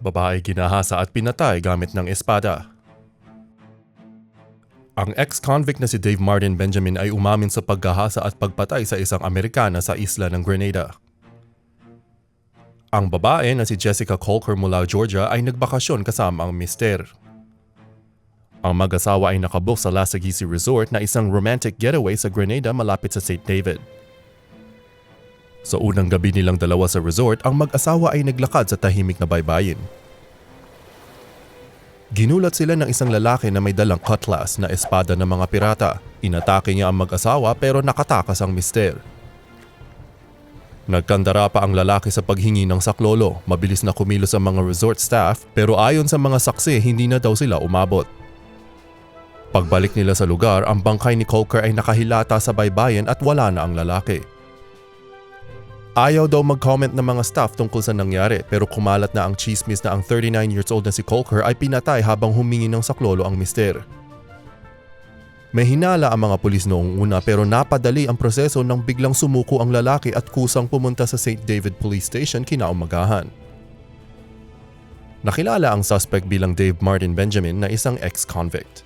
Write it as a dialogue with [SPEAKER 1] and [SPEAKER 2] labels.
[SPEAKER 1] Babae ginahasa at pinatay gamit ng espada. Ang ex-convict na si Dave Martin Benjamin ay umamin sa paggahasa at pagpatay sa isang Amerikana sa isla ng Grenada. Ang babae na si Jessica Colker mula Georgia ay nagbakasyon kasama ang mister. Ang mag-asawa ay nakabook sa Lasagisi Resort na isang romantic getaway sa Grenada malapit sa St. David. Sa unang gabi nilang dalawa sa resort, ang mag-asawa ay naglakad sa tahimik na baybayin. Ginulat sila ng isang lalaki na may dalang cutlass na espada ng mga pirata. Inatake niya ang mag-asawa pero nakatakas ang mister. Nagkandara pa ang lalaki sa paghingi ng saklolo. Mabilis na kumilos ang mga resort staff pero ayon sa mga saksi hindi na daw sila umabot. Pagbalik nila sa lugar, ang bangkay ni Coker ay nakahilata sa baybayin at wala na ang lalaki. Ayaw daw mag-comment ng mga staff tungkol sa nangyari pero kumalat na ang chismis na ang 39 years old na si Colker ay pinatay habang humingi ng saklolo ang mister. May hinala ang mga pulis noong una pero napadali ang proseso nang biglang sumuko ang lalaki at kusang pumunta sa St. David Police Station kinaumagahan. Nakilala ang suspect bilang Dave Martin Benjamin na isang ex-convict.